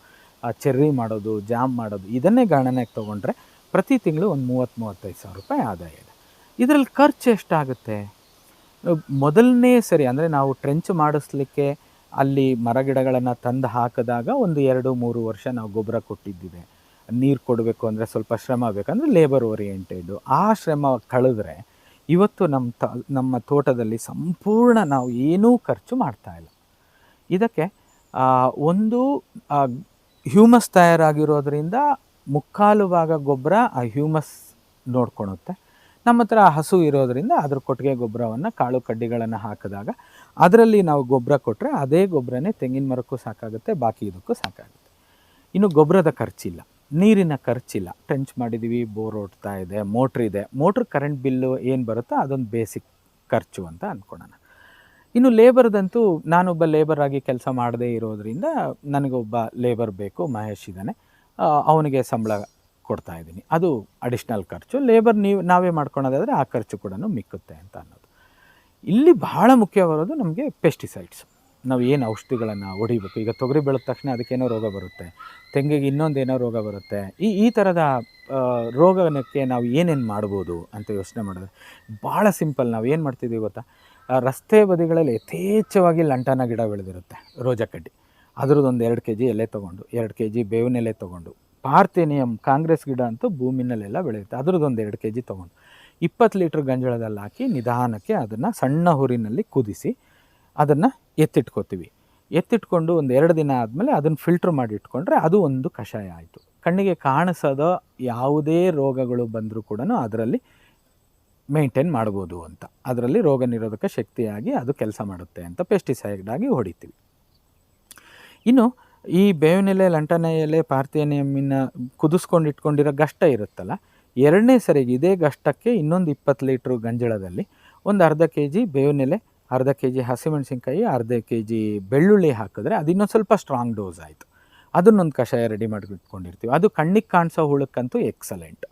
ಚೆರ್ರಿ ಮಾಡೋದು, ಜಾಮ್ ಮಾಡೋದು, ಇದನ್ನೇ ಗಣನೆಗೆ ತೊಗೊಂಡ್ರೆ ಪ್ರತಿ ತಿಂಗಳು ಒಂದು ಮೂವತ್ತು ಮೂವತ್ತೈದು ಸಾವಿರ ರೂಪಾಯಿ ಆದಾಯ ಇದೆ. ಇದರಲ್ಲಿ ಖರ್ಚು ಎಷ್ಟಾಗುತ್ತೆ? ಮೊದಲನೇ ಸರಿ ಅಂದರೆ ನಾವು ಟ್ರೆಂಚ್ ಮಾಡಿಸ್ಲಿಕ್ಕೆ ಅಲ್ಲಿ ಮರಗಿಡಗಳನ್ನು ತಂದು ಹಾಕಿದಾಗ ಒಂದು ಎರಡು ಮೂರು ವರ್ಷ ನಾವು ಗೊಬ್ಬರ ಕೊಟ್ಟಿದ್ದಿದೆ. ನೀರು ಕೊಡಬೇಕು ಅಂದರೆ ಸ್ವಲ್ಪ ಶ್ರಮ ಬೇಕಂದರೆ ಲೇಬರ್ ಓರಿಯೆಂಟೆಡು ಆ ಶ್ರಮ ಕಳೆದ್ರೆ ಇವತ್ತು ನಮ್ಮ ತ, ನಮ್ಮ ತೋಟದಲ್ಲಿ ಸಂಪೂರ್ಣ ನಾವು ಏನೂ ಖರ್ಚು ಮಾಡ್ತಾ ಇಲ್ಲ. ಇದಕ್ಕೆ ಒಂದು ಹ್ಯೂಮಸ್ ತಯಾರಾಗಿರೋದ್ರಿಂದ ಮುಕ್ಕಾಲು ಭಾಗ ಗೊಬ್ಬರ ಆ ಹ್ಯೂಮಸ್ ನೋಡ್ಕೊಳುತ್ತೆ. ನಮ್ಮ ಹತ್ರ ಹಸು ಇರೋದರಿಂದ ಅದ್ರ ಕೊಟ್ಟಿಗೆ ಗೊಬ್ಬರವನ್ನು ಕಾಳು ಕಡ್ಡಿಗಳನ್ನು ಹಾಕಿದಾಗ ಅದರಲ್ಲಿ ನಾವು ಗೊಬ್ಬರ ಕೊಟ್ಟರೆ ಅದೇ ಗೊಬ್ಬರನೇ ತೆಂಗಿನ ಮರಕ್ಕೂ ಸಾಕಾಗುತ್ತೆ, ಬಾಕಿ ಇದಕ್ಕೂ ಸಾಕಾಗುತ್ತೆ. ಇನ್ನು ಗೊಬ್ಬರದ ಖರ್ಚಿಲ್ಲ. ನೀರಿನ ಖರ್ಚಿಲ್ಲ. ಟ್ರೆಂಚ್ ಮಾಡಿದ್ದೀವಿ ಬೋರ್ ಓಡ್ತಾ ಇದೆ ಮೋಟ್ರ್ ಇದೆ. ಮೋಟ್ರ್ ಕರೆಂಟ್ ಬಿಲ್ಲು ಏನು ಬರುತ್ತೋ ಅದೊಂದು ಬೇಸಿಕ್ ಖರ್ಚು ಅಂತ ಅಂದ್ಕೊಳ್ಳೋಣ ಇನ್ನು ಲೇಬರ್ದಂತೂ ನಾನೊಬ್ಬ ಆಗಿ ಕೆಲಸ ಮಾಡದೇ ಇರೋದರಿಂದ ನನಗೊಬ್ಬ ಲೇಬರ್ ಬೇಕು, ಮಹೇಶ್ ಇದ್ದಾನೆ. ಅವನಿಗೆ ಸಂಬಳ ಕೊಡ್ತಾ ಇದ್ದೀನಿ. ಅದು ಅಡಿಷ್ನಲ್ ಖರ್ಚು. ಲೇಬರ್ ನೀವು, ನಾವೇ ಮಾಡ್ಕೊಳೋದಾದರೆ ಆ ಖರ್ಚು ಕೂಡ ಮಿಕ್ಕುತ್ತೆ ಅಂತ ಅನ್ನೋದು. ಇಲ್ಲಿ ಬಹಳ ಮುಖ್ಯವಾರೋದು ನಮಗೆ ಪೆಸ್ಟಿಸೈಡ್ಸ್ ನಾವು ಏನು ಔಷಧಿಗಳನ್ನು ಹೊಡಿಬೇಕು? ಈಗ ತೊಗರಿ ಬೆಳೆದ ತಕ್ಷಣ ಅದಕ್ಕೇನೋ ರೋಗ ಬರುತ್ತೆ. ತೆಂಗಿಗೆ ಇನ್ನೊಂದು ಏನೋ ರೋಗ ಬರುತ್ತೆ. ಈ ಈ ಥರದ ರೋಗಕ್ಕೆ ನಾವು ಏನೇನು ಮಾಡ್ಬೋದು ಅಂತ ಯೋಚನೆ ಮಾಡಿದ್ರೆ ಭಾಳ ಸಿಂಪಲ್ ನಾವು ಏನು ಮಾಡ್ತಿದ್ದೀವಿ ಗೊತ್ತಾ? ರಸ್ತೆ ಬದಿಗಳಲ್ಲಿ ಯಥೇಚ್ಛವಾಗಿ ಲಂಟನ ಗಿಡ ಬೆಳೆದಿರುತ್ತೆ. ರೋಜಾ ಕಡ್ಡಿ. ಅದ್ರದ್ದೊಂದು ಎರಡು ಕೆ ಜಿ ಎಲೆ ತೊಗೊಂಡು, ಎರಡು ಕೆ ಜಿ ಬೇವಿನ ಎಲೆ ತೊಗೊಂಡು ಪಾರ್ಥೇನಿಯಂ ಕಾಂಗ್ರೆಸ್ ಗಿಡ ಅಂತೂ ಭೂಮಿನಲ್ಲೆಲ್ಲ ಬೆಳೆಯುತ್ತೆ. ಅದ್ರದ್ದೊಂದು ಎರಡು ಕೆ ಜಿ ತೊಗೊಂಡು. ಇಪ್ಪತ್ತು ಲೀಟ್ರ್ ಗಂಜಳದಲ್ಲಿ ಹಾಕಿ ನಿಧಾನಕ್ಕೆ ಅದನ್ನು ಸಣ್ಣ ಹುರಿನಲ್ಲಿ ಕುದಿಸಿ ಅದನ್ನು ಎತ್ತಿಟ್ಕೋತೀವಿ. ಎತ್ತಿಟ್ಕೊಂಡು ಒಂದು ಎರಡು ದಿನ ಆದಮೇಲೆ ಅದನ್ನು ಫಿಲ್ಟ್ರ್ ಮಾಡಿ ಇಟ್ಕೊಂಡ್ರೆ ಅದು ಒಂದು ಕಷಾಯ ಆಯಿತು. ಕಣ್ಣಿಗೆ ಕಾಣಿಸದ ಯಾವುದೇ ರೋಗಗಳು ಬಂದರೂ ಕೂಡ ಅದರಲ್ಲಿ ಮೇಂಟೈನ್ ಮಾಡ್ಬೋದು ಅಂತ. ಅದರಲ್ಲಿ ರೋಗ ನಿರೋಧಕ ಶಕ್ತಿಯಾಗಿ ಅದು ಕೆಲಸ ಮಾಡುತ್ತೆ ಅಂತ ಪೆಸ್ಟಿಸೈಡ್ ಆಗಿ ಹೊಡಿತೀವಿ. ಇನ್ನು ಈ ಬೇವಿನ ಎಲೆ ಲಂಟನ ಎಲೆ ಪಾರ್ಥೇನಿಯಮ್ಮಿನ ಕುದಿಸ್ಕೊಂಡು ಇಟ್ಕೊಂಡಿರೋ ಗಷ್ಟ ಇರುತ್ತಲ್ಲ, ಎರಡನೇ ಸರಿಗೆ ಇದೇ ಗಷ್ಟಕ್ಕೆ ಇನ್ನೊಂದು ಇಪ್ಪತ್ತು ಲೀಟ್ರು ಗಂಜಳದಲ್ಲಿ ಒಂದು ಅರ್ಧ ಕೆ ಜಿ ಬೇವಿನ ಎಲೆ ಅರ್ಧ ಕೆ ಜಿ ಹಸಿಮೆಣಸಿನ್ಕಾಯಿ, ಅರ್ಧ ಕೆ ಜಿ ಬೆಳ್ಳುಳ್ಳಿ ಹಾಕಿದ್ರೆ ಅದು ಇನ್ನೊಂದು ಸ್ವಲ್ಪ ಸ್ಟ್ರಾಂಗ್ ಡೋಸ್ ಆಯಿತು. ಅದನ್ನೊಂದು ಕಷಾಯ ರೆಡಿ ಮಾಡಿ ಇಟ್ಕೊಂಡಿರ್ತೀವಿ. ಅದು ಕಣ್ಣಿಗೆ ಕಾಣಿಸೋ ಹುಳಕ್ಕಂತೂ ಎಕ್ಸಲೆಂಟ್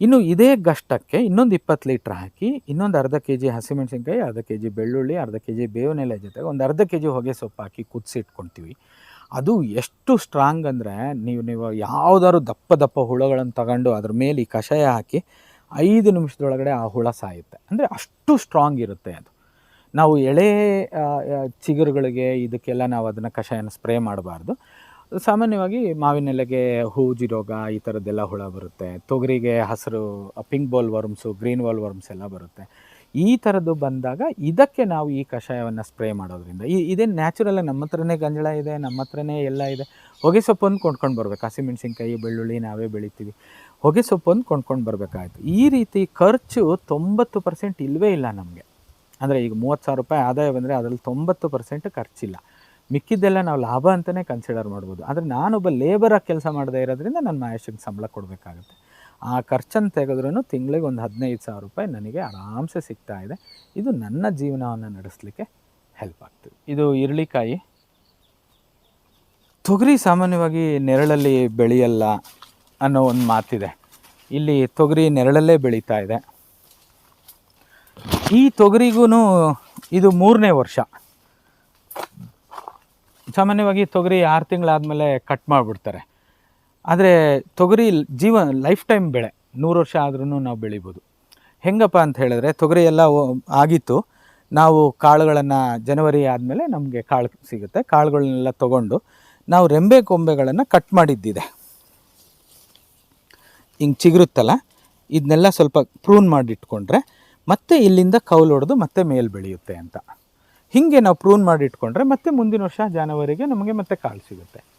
ಇನ್ನು ಇದೇ ಗಷ್ಟಕ್ಕೆ ಇನ್ನೊಂದು ಇಪ್ಪತ್ತು ಲೀಟ್ರ್ ಹಾಕಿ ಇನ್ನೊಂದು ಅರ್ಧ ಕೆ ಜಿ ಹಸಿಮೆಣಸಿನ್ಕಾಯಿ, ಅರ್ಧ ಕೆ ಜಿ ಬೆಳ್ಳುಳ್ಳಿ, ಅರ್ಧ ಕೆ ಜಿ ಬೇವಿನೆಲೆ ಜೊತೆಗೆ ಒಂದು ಅರ್ಧ ಕೆ ಜಿ ಹೊಗೆ ಸೊಪ್ಪು ಹಾಕಿ ಕುದಿಸಿಟ್ಕೊಳ್ತೀವಿ. ಅದು ಎಷ್ಟು ಸ್ಟ್ರಾಂಗ್ ಅಂದರೆ ನೀವು ನೀವು ಯಾವುದಾದ್ರು ದಪ್ಪ ದಪ್ಪ ಹುಳಗಳನ್ನು ತಗೊಂಡು ಅದ್ರ ಮೇಲೆ ಈ ಕಷಾಯ ಹಾಕಿ ಐದು ನಿಮಿಷದೊಳಗಡೆ ಆ ಹುಳ ಸಾಯುತ್ತೆ. ಅಂದರೆ ಅಷ್ಟು ಸ್ಟ್ರಾಂಗ್ ಇರುತ್ತೆ ಅದು. ನಾವು ಎಳೆ ಚಿಗುರುಗಳಿಗೆ ಇದಕ್ಕೆಲ್ಲ ನಾವು ಅದನ್ನು ಕಷಾಯನ ಸ್ಪ್ರೇ ಮಾಡಬಾರ್ದು. ಸಾಮಾನ್ಯವಾಗಿ ಮಾವಿನೆಲೆಗೆ ಹೂಜಿ ರೋಗ ಈ ಥರದ್ದೆಲ್ಲ ಹುಳ ಬರುತ್ತೆ. ತೊಗರಿಗೆ ಹಸಿರು pink ball worms green ball worms ಎಲ್ಲ ಬರುತ್ತೆ. ಈ ಥರದ್ದು ಬಂದಾಗ ಇದಕ್ಕೆ ನಾವು ಈ ಕಷಾಯವನ್ನು ಸ್ಪ್ರೇ ಮಾಡೋದ್ರಿಂದ. ಈ ಇದೇನು ನ್ಯಾಚುರಲ್ ನಮ್ಮ ಹತ್ರನೇ ಗಂಜಳ ಇದೆ, ನಮ್ಮ ಹತ್ರನೇ ಎಲ್ಲ ಇದೆ. ಹೊಗೆ ಸೊಪ್ಪನ್ನು ಕೊಂಡ್ಕೊಂಡು ಬರಬೇಕು. ಹಸಿಮೆಣ್ಸಿನ್ಕಾಯಿ ಬೆಳ್ಳುಳ್ಳಿ ನಾವೇ ಬೆಳಿತೀವಿ. ಹೊಗೆ ಸೊಪ್ಪನ್ನು ಕೊಂಡ್ಕೊಂಡು ಬರಬೇಕಾಯ್ತು. ಈ ರೀತಿ ಖರ್ಚು ತೊಂಬತ್ತು ಪರ್ಸೆಂಟ್ ಇಲ್ಲವೇ ಇಲ್ಲ ನಮಗೆ. ಅಂದರೆ ಈಗ ಮೂವತ್ತು ಸಾವಿರ ರೂಪಾಯಿ ಆದಾಯ ಬಂದರೆ ಅದರಲ್ಲಿ ತೊಂಬತ್ತು ಪರ್ಸೆಂಟ್ ಖರ್ಚಿಲ್ಲ. ಮಿಕ್ಕಿದ್ದೆಲ್ಲ ನಾವು ಲಾಭ ಅಂತಲೇ ಕನ್ಸಿಡರ್ ಮಾಡ್ಬೋದು. ಆದರೆ ನಾನೊಬ್ಬ ಲೇಬರಾಗಿ ಕೆಲಸ ಮಾಡದೇ ಇರೋದ್ರಿಂದ ನನ್ನ ಮಾಯಶಿಗೆ ಸಂಬಳ ಕೊಡಬೇಕಾಗುತ್ತೆ. ಆ ಖರ್ಚನ್ನು ತೆಗೆದ್ರೂ ತಿಂಗಳಿಗೆ ಒಂದು ಹದಿನೈದು ಸಾವಿರ ರೂಪಾಯಿ ನನಗೆ ಆರಾಮ್ಸೆ ಸಿಗ್ತಾ ಇದೆ. ಇದು ನನ್ನ ಜೀವನವನ್ನು ನಡೆಸಲಿಕ್ಕೆ ಹೆಲ್ಪ್ ಆಗ್ತದೆ. ಇದು ಇರಳಿಕಾಯಿ ತೊಗರಿ ಸಾಮಾನ್ಯವಾಗಿ ನೆರಳಲ್ಲಿ ಬೆಳೆಯಲ್ಲ ಅನ್ನೋ ಒಂದು ಮಾತಿದೆ. ಇಲ್ಲಿ ತೊಗರಿ ನೆರಳಲ್ಲೇ ಬೆಳೀತಾ ಇದೆ. ಈ ತೊಗರಿಗೂ ಇದು ಮೂರನೇ ವರ್ಷ. ಸಾಮಾನ್ಯವಾಗಿ ತೊಗರಿ ಆರು ತಿಂಗಳಾದಮೇಲೆ ಕಟ್ ಮಾಡಿಬಿಡ್ತಾರೆ. ಆದರೆ ತೊಗರಿ ಜೀವ ಲೈಫ್ ಟೈಮ್ ಬೆಳೆ, ನೂರು ವರ್ಷ ಆದ್ರೂ ನಾವು ಬೆಳಿಬೋದು. ಹೆಂಗಪ್ಪ ಅಂತ ಹೇಳಿದ್ರೆ, ತೊಗರಿ ಎಲ್ಲ ಆಗಿತ್ತು. ನಾವು ಕಾಳುಗಳನ್ನು ಜನವರಿ ಆದಮೇಲೆ ನಮಗೆ ಕಾಳು ಸಿಗುತ್ತೆ. ಕಾಳುಗಳನ್ನೆಲ್ಲ ತೊಗೊಂಡು ನಾವು ರೆಂಬೆ ಕೊಂಬೆಗಳನ್ನು ಕಟ್ ಮಾಡಿದ್ದಿದೆ. ಹಿಂಗೆ ಚಿಗುರುತ್ತಲ್ಲ ಇದನ್ನೆಲ್ಲ ಸ್ವಲ್ಪ ಪ್ರೂನ್ ಮಾಡಿಟ್ಕೊಂಡ್ರೆ ಮತ್ತೆ ಇಲ್ಲಿಂದ ಕೌಲ್ ಹೊಡೆದು ಮತ್ತೆ ಮೇಲ್ ಬೆಳೆಯುತ್ತೆ ಅಂತ. ಹೀಗೆ ನಾವು ಪ್ರೂನ್ ಮಾಡಿಟ್ಕೊಂಡ್ರೆ ಮತ್ತೆ ಮುಂದಿನ ವರ್ಷ ಜಾನುವರಿಗೆ ನಮಗೆ ಮತ್ತೆ ಕಾಳು ಸಿಗುತ್ತೆ.